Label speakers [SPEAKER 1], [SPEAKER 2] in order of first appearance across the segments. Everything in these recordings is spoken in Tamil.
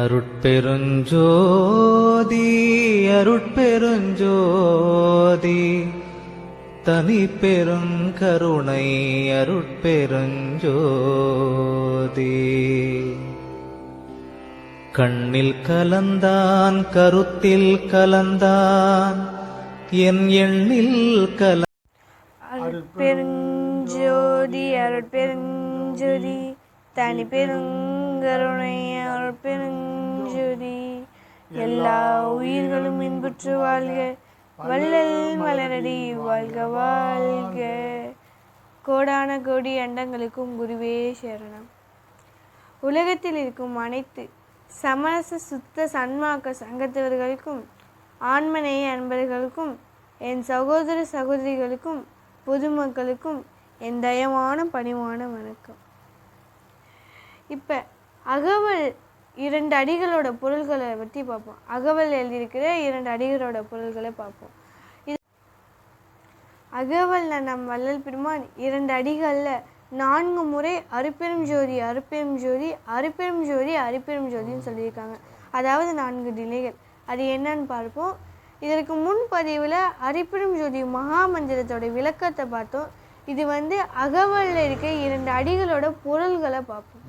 [SPEAKER 1] அருட்பெருஞ்சோதி அருட்பெருஞ்சோதி தனி பெருங்கருணை அருட்பெருஞ்சோதி. கண்ணில் கலந்தான் கருத்தில் கலந்தான் என் எண்ணில் கல
[SPEAKER 2] அருட்பெருஞ்சோதி அருட்பெருஞ்சோதி தனி பெருங்கருணையால் பெருஞ்சுதி எல்லா உயிர்களும் இன்புற்று வாழ்க. வள்ளல் மலரடி வாழ்க வாழ்க. கோடான கோடி அண்டங்களுக்கும் குருவே சரணம். உலகத்தில் இருக்கும் அனைத்து சமரச சுத்த சன்மார்க்க சங்கத்தவர்களுக்கும் ஆண்மனைய அன்பர்களுக்கும் என் சகோதர சகோதரிகளுக்கும் பொதுமக்களுக்கும் என் தயவான பணிவான வணக்கம். இப்போ அகவல் இரண்டு அடிகளோட பொருள்களை பற்றி பார்ப்போம். அகவல் எழுதியிருக்கிற இரண்டு அடிகளோட பொருள்களை பார்ப்போம். இது அகவலில் நம் வள்ளல் பெருமான் இரண்டு அடிகளில் நான்கு முறை அருப்பெரும் ஜோதி அருப்பெரும் ஜோதி அருப்பெரும் ஜோதி அருப்பெரும் ஜோதின்னு சொல்லியிருக்காங்க. அதாவது நான்கு நிலைகள். அது என்னன்னு பார்ப்போம். இதற்கு முன்பதிவில் அரிப்பெரும் ஜோதி மகா மந்திரத்தோட விளக்கத்தை பார்த்தோம். இது வந்து அகவலில் இருக்க இரண்டு அடிகளோட பொருள்களை பார்ப்போம்.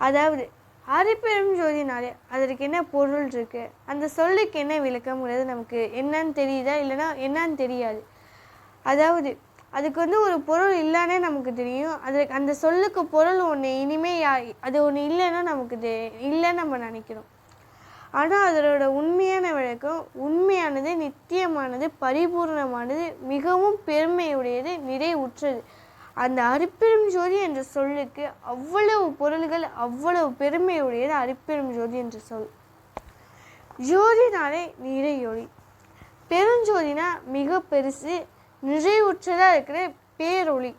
[SPEAKER 2] அதாவது அரிப்பெரும் ஜோதினாலே அதற்கு என்ன பொருள் இருக்குது அந்த சொல்லுக்கு என்ன விளக்கம்ங்கிறது நமக்கு என்னன்னு தெரியுதா? இல்லைன்னா என்னன்னு தெரியாது. அதாவது அதுக்கு வந்து ஒரு பொருள் இல்லைன்னே நமக்கு தெரியும். அதற்கு அந்த சொல்லுக்கு பொருள் ஒன்று இனிமே யா அது ஒன்று இல்லைன்னா நமக்கு தெ இல்லைன்னு நம்ம நினைக்கிறோம். ஆனால் அதனோட உண்மையான விளக்கம் உண்மையானது நித்தியமானது பரிபூர்ணமானது மிகவும் பெருமையுடையது நிறைவுற்றது. அந்த அரிப்பெரும் ஜோதி என்ற சொல்லுக்கு அவ்வளவு பொருள்கள் அவ்வளவு பெருமையுடையது அரிப்பெரும் ஜோதி என்ற சொல். ஜோதினாலே நிறையொளி பெருஞ்சோதினா மிக பெருசு நிறைவுற்றதாக இருக்கிற பேரொளி.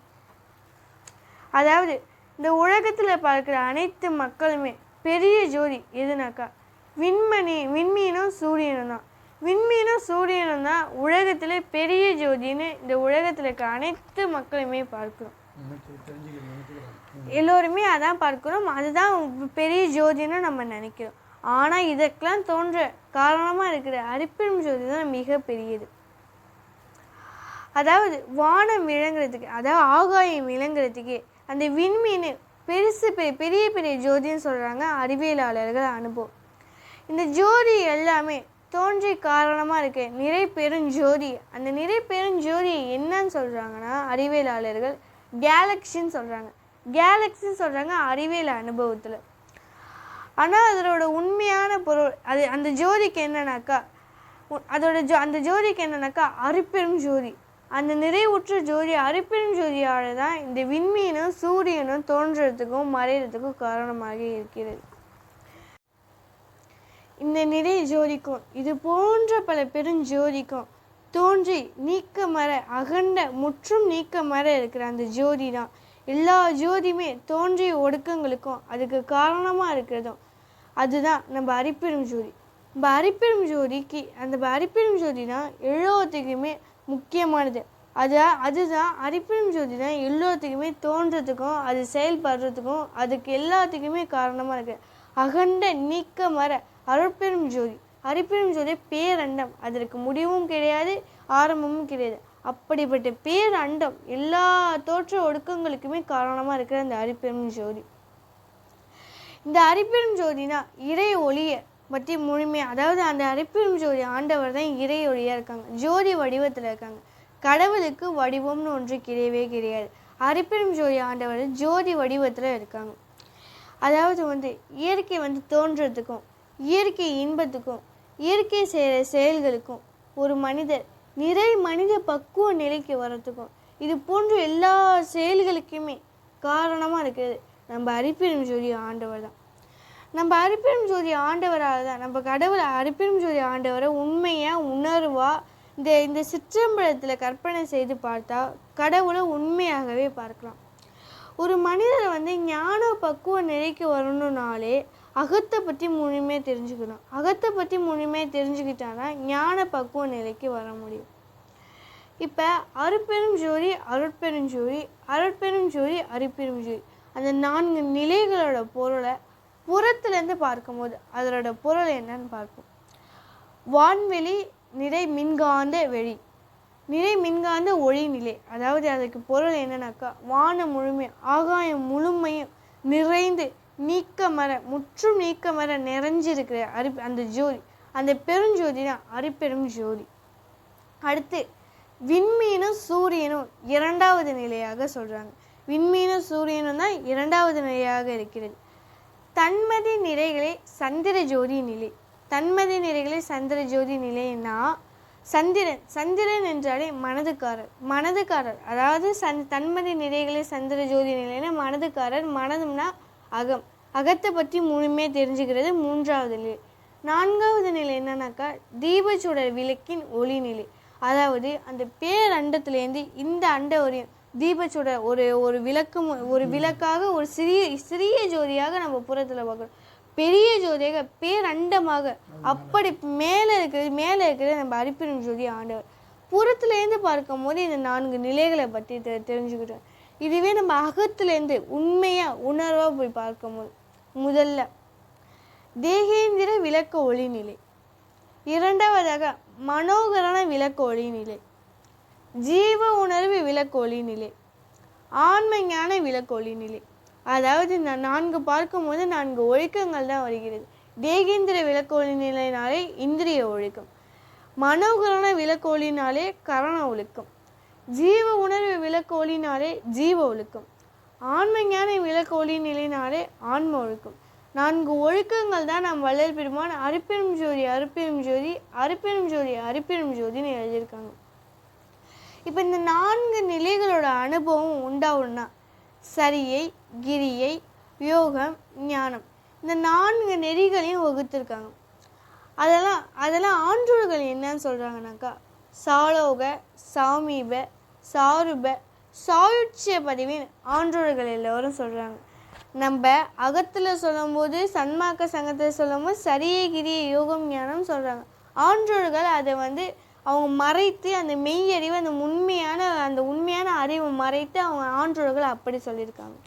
[SPEAKER 2] அதாவது இந்த உலகத்தில் பார்க்குற அனைத்து மக்களுமே பெரிய ஜோதி எதுனாக்கா? விண்மணி விண்மீனும் சூரியனும் தான் விண்மீனும் சூரியனும் தான் உலகத்தில் பெரிய ஜோதின்னு இந்த உலகத்தில் இருக்க அனைத்து மக்களுமே பார்க்கிறோம். எல்லோருமே அதான் பார்க்கிறோம். அதுதான் பெரிய ஜோதின்னு நம்ம நினைக்கிறோம். ஆனால் இதற்கெல்லாம் தோன்ற காரணமாக இருக்கிற அரிப்பெரும் ஜோதி தான் மிக பெரியது அதாவது வானம் விளங்குறதுக்கு அதாவது ஆகாயம் விளங்குறதுக்கு அந்த விண்மீன் பெருசு பெரிய பெரிய பெரிய ஜோதின்னு சொல்கிறாங்க அறிவியலாளர்கள் அனுபவம். இந்த ஜோதி எல்லாமே தோன்றி காரணமாக இருக்குது நிறை பெருஞ்சோதி. அந்த நிறை பெருஞ்சோதி என்னன்னு சொல்கிறாங்கன்னா அறிவியலாளர்கள் கேலக்சின்னு சொல்கிறாங்க கேலக்சின்னு சொல்கிறாங்க அறிவியல் அனுபவத்தில். ஆனால் அதனோட உண்மையான பொருள் அது அந்த ஜோதிக்கு என்னன்னாக்கா அதோட ஜோ அந்த ஜோதிக்கு என்னன்னாக்கா அரிப்பெரும் ஜோதி. அந்த நிறைவுற்ற ஜோதி அரிப்பெரும் ஜோதியால் தான் இந்த விண்மீனும் சூரியனும் தோன்றதுக்கும் மறைகிறதுக்கும் காரணமாக இருக்கிறது. இந்த நிறை ஜோதிக்கும். இது போன்ற பல பெருஞ்சோதிக்கும் தோன்றி நீக்க மர அகண்ட முற்றும் நீக்க மர இருக்கிற அந்த ஜோதி தான். எல்லா ஜோதியுமே தோன்றிய ஒடுக்கங்களுக்கும் அதுக்கு காரணமாக இருக்கிறதும் அதுதான் நம்ம அரிப்பெரும் ஜோதி. நம்ம அரிப்பெரும் ஜோதிக்கு அந்த அரிப்பெரும் ஜோதி தான் எல்லாத்துக்குமே முக்கியமானது. அது அதுதான் அரிப்பெரும் ஜோதி தான் எல்லாத்துக்குமே தோன்றதுக்கும் அது செயல்படுறதுக்கும் அதுக்கு எல்லாத்துக்குமே காரணமாக இருக்குது அகண்ட நீக்க மர அருட்பெரும் ஜோதி. அருட்பெரும் ஜோதி பேரண்டம். அதற்கு முடிவும் கிடையாது ஆரம்பமும் கிடையாது. அப்படிப்பட்ட பேரண்டம் எல்லா தோற்ற ஒடுக்கங்களுக்குமே காரணமாக இருக்கிற அந்த அரிப்பெரும் ஜோதி. இந்த அரிப்பெரும் ஜோதினா இறை ஒளியை பற்றி முழுமையாக அதாவது அந்த அரிப்பெரும் ஜோதி ஆண்டவர் தான் இறை ஒளியாக இருக்காங்க. ஜோதி வடிவத்தில் இருக்காங்க. கடவுளுக்கு வடிவம்னு ஒன்று கிடையவே கிடையாது. அரிப்பெரும் ஜோதி ஆண்டவர் ஜோதி வடிவத்தில் இருக்காங்க. அதாவது வந்து இயற்கை வந்து தோன்றதுக்கும் இயற்கை இன்பத்துக்கும் இயற்கை செய்கிற செயல்களுக்கும் ஒரு மனிதர் நிறை மனித பக்குவ நிலைக்கு வர்றதுக்கும் இது போன்ற எல்லா செயல்களுக்குமே காரணமாக இருக்கிறது. நம்ம அரிப்பெரும் ஜோதி ஆண்டவர் தான். நம்ம அரிப்பெரும் ஜோதி ஆண்டவரால் தான் நம்ம கடவுளை அரிப்பெரும் ஜோதி ஆண்டவரை உண்மையாக உணர்வாக இந்த இந்த சிற்றம்பலத்தில் கற்பனை செய்து பார்த்தா கடவுளை உண்மையாகவே பார்க்கலாம். ஒரு மனிதரை வந்து ஞான பக்குவ நிலைக்கு வரணுனாலே அகத்தை பற்றி முழுமையாக தெரிஞ்சுக்கணும். அகத்தை பற்றி முழுமையாக தெரிஞ்சுக்கிட்டாதான் ஞான பக்குவ நிலைக்கு வர முடியும். இப்போ அருட்பெரும் ஜோதி அருட்பெரும் ஜோதி அருட்பெரும் ஜோதி அருட்பெரும் ஜோதி. அந்த நான்கு நிலைகளோட பொருளை புறத்துலேருந்து பார்க்கும்போது அதோட பொருள் என்னன்னு பார்ப்போம். வான்வெளி நிறை மின்காந்த வெளி. நிறை மின்காந்த ஒளி நிலை. அதாவது அதுக்கு பொருள் என்னன்னாக்கா வானம் முழுமை ஆகாயம் முழுமையும் நிறைந்து நீக்கமர முற்றும் நீக்கமர நிறைஞ்சிருக்கிற அரி அந்த ஜோதி. அந்த பெருஞ்சோதி தான் அரிப்பெரும் ஜோதி. அடுத்து விண்மீனும் சூரியனும் இரண்டாவது நிலையாக சொல்கிறாங்க விண்மீனும் சூரியனும் தான் இரண்டாவது நிலையாக இருக்கிறது. தன்மதி நிறைகளே சந்திர ஜோதி நிலை. தன்மதி நிறைகளே சந்திர ஜோதி நிலைன்னா சந்திரன் சந்திரன் என்றாலே மனதுக்காரர் மனதுக்காரர். அதாவது சந் தன்மதி நிறைகளே சந்திர ஜோதி நிலைன்னா மனதுக்காரர். மனதும்னா அகம் அகத்தை பற்றி முழுமையாக தெரிஞ்சுக்கிறது மூன்றாவது நிலை. நான்காவது நிலை என்னன்னாக்கா தீபச்சுடர் விளக்கின் ஒளி நிலை. அதாவது அந்த பேரண்டத்துலேருந்து இந்த அண்ட வரையும் தீபச்சுடர் ஒரு ஒரு விளக்கு மு- ஒரு விளக்காக ஒரு சிறிய சிறிய ஜோதியாக நம்ம புறத்தில் பார்க்குறோம் பெரிய ஜோதியாக பேரண்டமாக அப்படி மேலே இருக்கிறது மேலே இருக்கிறது நம்ம அரிப்பெரும் ஜோதி ஆண்டவர். புறத்துலேருந்து பார்க்கும்போது இந்த நான்கு நிலைகளை பற்றி தெ தெரிஞ்சுக்கிட்டோம். இதுவே நம்ம அகத்துலேருந்து உண்மையாக உணர்வாக போய் பார்க்கும்போது முதல்ல தேகேந்திர விளக்க ஒளி நிலை இரண்டாவதாக மனோகரண விளக்க ஒளிநிலை. ஜீவ உணர்வு விளக்க ஒளிநிலை. நிலை ஞான விளக்க ஒளிநிலை. அதாவது நான் நான்கு பார்க்கும்போது நான்கு ஒழுக்கங்கள் தான் வருகிறது. தேகேந்திர விளக்க ஒளிநிலைனாலே இந்திரிய ஒழுக்கம். மனோகரண விளக்கோளினாலே கரண ஒழுக்கம். ஜீவ உணர்வு விளக்க ஒளினாலே ஜீவ ஒழுக்கம். ஆன்ம ஞான விளக்க ஒளி நிலைனாலே ஆன்ம ஒழுக்கம். நான்கு ஒழுக்கங்கள் தான் நம் வள்ளல் பெருமான் அருப்பெரும் ஜோதி அருப்பெரும் ஜோதி அருப்பெரும் ஜோதி அருப்பெரும் ஜோதின்னு எழுதியிருக்காங்க. இப்போ இந்த நான்கு நிலைகளோட அனுபவம் உண்டாகும்னா சரியை கிரியை யோகம் ஞானம். இந்த நான்கு நெறிகளையும் வகுத்திருக்காங்க. அதெல்லாம் அதெல்லாம் ஆன்றோர்கள் என்னன்னு சொல்கிறாங்கனாக்கா சாலோக சாமீப சாருப சாயுட்சிய பதிவின் ஆன்றோர்கள் எல்லோரும் சொல்கிறாங்க நம்ம அகத்தில் சொல்லும்போது சன்மார்க்க சங்கத்தில் சொல்லும்போது சரியே கிரிய யோகம் ஞானம் சொல்கிறாங்க ஆன்றோர்கள் அதை வந்து அவங்க மறைத்து அந்த மெய்யறிவு அந்த உண்மையான அந்த உண்மையான அறிவை மறைத்து அவங்க ஆன்றோர்கள் அப்படி சொல்லியிருக்காங்க.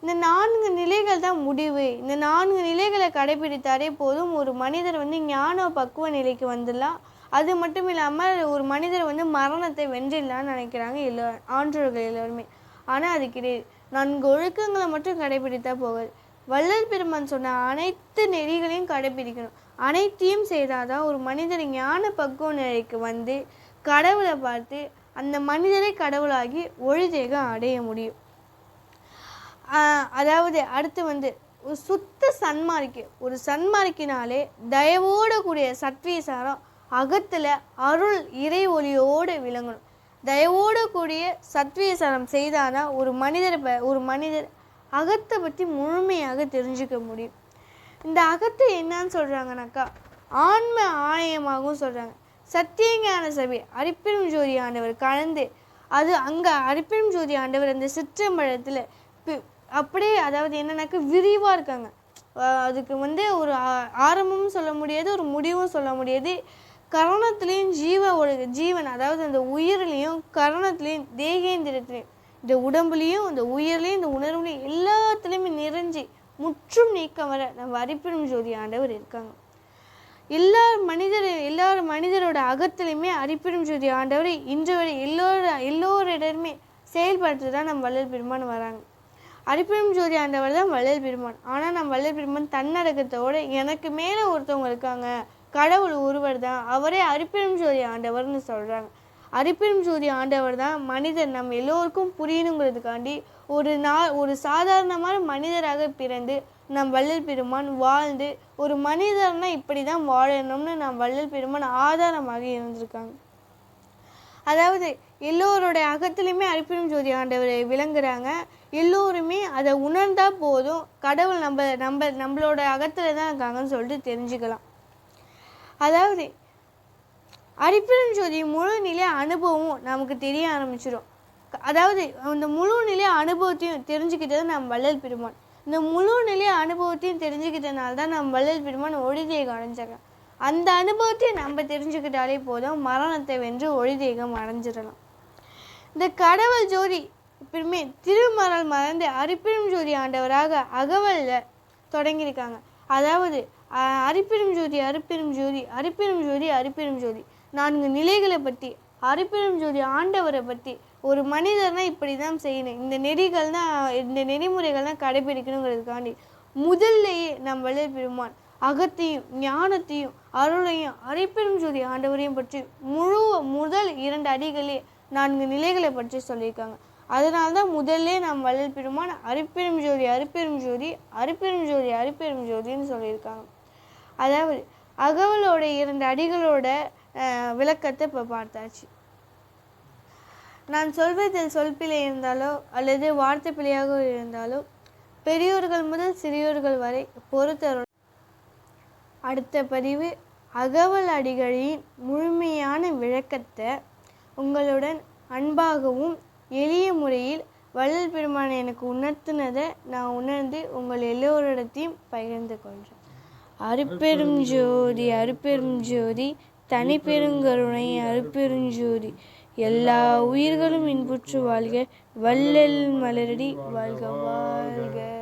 [SPEAKER 2] இந்த நான்கு நிலைகள் தான் முடிவு. இந்த நான்கு நிலைகளை கடைபிடித்தாலே போதும். ஒரு மனிதர் வந்து ஞான பக்குவ நிலைக்கு வந்துடலாம். அது மட்டும் இல்லாமல் ஒரு மனிதர் வந்து மரணத்தை வென்றிடலாம்னு நினைக்கிறாங்க எல்லா ஆன்றோர்கள் எல்லோருமே. ஆனால் அது கிடையாது. நான்கு ஒழுக்கங்களை மட்டும் கடைபிடித்தா போகாது. வள்ளல் பெருமான் சொன்ன அனைத்து நெறிகளையும் கடைபிடிக்கணும் அனைத்தையும் செய்தாதான் ஒரு மனிதர் ஞான பக்குவ நிலைக்கு வந்து கடவுளை பார்த்து அந்த மனிதரை கடவுளாகி ஒழுதேக அடைய முடியும். அதாவது அடுத்து வந்து ஒரு சுத்த சன்மார்க்கி. ஒரு சன்மார்க்கினாலே தயவோடு கூடிய சத்வீசாரம் அகத்தில் அருள் இறை ஒளியோடு விளங்கணும். தயவோடு கூடிய சத்வீசாரம் செய்தானா ஒரு மனிதர் ப- ஒரு மனிதர் அகத்தை பற்றி முழுமையாக தெரிஞ்சுக்க முடியும். இந்த அகத்தை என்னன்னு சொல்கிறாங்கனாக்கா ஆன்ம ஆலயமாகவும் சொல்கிறாங்க சத்தியஞான சபை அரிப்பெரும் ஜோதி ஆண்டவர் கலந்து அது அங்கே அரிப்பெரும் ஜோதி ஆண்டவர் அந்த சிற்றம்பழத்தில் அப்படியே அதாவது என்னன்னாக்கா விரிவாக இருக்காங்க. அதுக்கு வந்து ஒரு ஆ- ஆரம்பமும் சொல்ல முடியாது ஒரு முடிவும் சொல்ல முடியாது. கரணத்துலேயும் ஜீவ ஒழுக ஜீவன் அதாவது அந்த உயிர்லேயும் கரணத்துலேயும் தேகேந்திரத்துலேயும் இந்த உடம்புலையும் இந்த உயிர்லேயும் இந்த உணர்வுலையும் எல்லாத்துலேயுமே நிறைஞ்சு முற்றும் நீக்கம் வர நம்ம அரிப்பெரும் ஜோதி ஆண்டவர் இருக்காங்க. எல்லா மனிதர் எல்லார் மனிதரோட அகத்திலையுமே அரிப்பெரும் ஜோதி ஆண்டவர் இன்று வரை எல்லோர எல்லோரிடமே செயல்படுத்து தான் நம்ம வள்ளல் பெருமான் வராங்க. அரிப்பெரும் ஜோதி ஆண்டவர் தான் வள்ளல் பெருமான். ஆனால் நம்ம வள்ளல் பெருமான் தன்னடக்கத்தோட எனக்கு மேலே ஒருத்தவங்க இருக்காங்க. கடவுள் ஒருவர் தான். அவரே அரிப்பெரும் ஜோதி ஆண்டவர்னு சொல்கிறாங்க அரிப்பெரும் ஜோதி ஆண்டவர் தான் மனிதர். நம்ம எல்லோருக்கும் புரியணுங்கிறதுக்காண்டி ஒரு நா ஒரு சாதாரணமான மனிதராக பிறந்து நம் வள்ளல் பெருமான் வாழ்ந்து ஒரு மனிதர்னா இப்படி தான் வாழணும்னு நம் வள்ளல் பெருமான் ஆதாரமாக இருந்திருக்காங்க. அதாவது எல்லோரோட அகத்துலேயுமே அரிப்பெரும் ஜோதி ஆண்டவர் விளங்குறாங்க. எல்லோருமே அதை உணர்ந்தால் போதும். கடவுள் நம்ம நம்ம நம்மளோட அகத்தில் தான் இருக்காங்கன்னு சொல்லிட்டு தெரிஞ்சுக்கலாம். அதாவது அரிப்பெரும் ஜோதி முழு நிலை அனுபவமும் நமக்கு தெரிய ஆரம்பிச்சிடும் அதாவது அந்த முழு நிலை அனுபவத்தையும் தெரிஞ்சுக்கிட்டது நம் வள்ளல் பெருமான். இந்த முழு நிலை அனுபவத்தையும் தெரிஞ்சுக்கிட்டனால தான் நம் வள்ளல் பெருமான் ஒளிதேகம் அடைஞ்சாங்க. அந்த அனுபவத்தையும் நம்ம தெரிஞ்சுக்கிட்டாலே போதும் மரணத்தை வென்று ஒளிதேகம் அடைஞ்சிடலாம். இந்த கடவுள் ஜோதி எப்பயுமே திருமரல் மறந்து அரிப்பெரும் ஜோதி ஆண்டவராக அகவல்ல தொடங்கியிருக்காங்க. அதாவது அரிப்பெரும் ஜோதி அரிப்பெரும் ஜோதி அரிப்பெரும் ஜோதி அரிப்பெரும் ஜோதி. நான்கு நிலைகளை பற்றி அரிப்பெரும் ஜோதி ஆண்டவரை பற்றி ஒரு மனிதர்னா இப்படி தான் செய்யணும். இந்த நெறிகள் தான் இந்த நெறிமுறைகள் தான் கடைபிடிக்கணுங்கிறதுக்காண்டி முதல்லையே நம் வள்ளல் பெருமான் அகத்தையும் ஞானத்தையும் அருளையும் அரிப்பெரும் ஜோதி ஆண்டவரையும் பற்றி முழு முதல் இரண்டு அடிகளே நான்கு நிலைகளை பற்றி சொல்லியிருக்காங்க. அதனால தான் முதல்ல நாம் வள்ளல் பெருமான் அரிப்பெரும் ஜோதி அரிப்பெரும் ஜோதி அரிப்பெரும் ஜோதி அரிப்பெரும் ஜோதின்னு சொல்லியிருக்காங்க. அதாவது அகவலோட இரண்டு அடிகளோட விளக்கத்தை இப்போ பார்த்தாச்சு. நான் சொல்வதில் சொல்பிழை இருந்தாலோ அல்லது வார்த்தை பிழையாக இருந்தாலோ பெரியோர்கள் முதல் சிறியோர்கள் வரை பொறுத்தரும் அடுத்த பதிவு அகவல் அடிகளின் முழுமையான விளக்கத்தை உங்களுடன் அன்பாகவும் எளிய முறையில் வள்ளல் பெருமானை எனக்கு உணர்த்தினதை நான் உணர்ந்து உங்கள் எல்லோரிடத்தையும் பகிர்ந்து கொள்கிறேன். அருப்பெரும் ஜோதி அருப்பெரும் ஜோதி தனிப்பெருங்கருணை அருப்பெருஞ்சோதி எல்லா உயிர்களும் இன்புற்று வாழ்க. வள்ளல் மலரடி வாழ்க வாழ்க.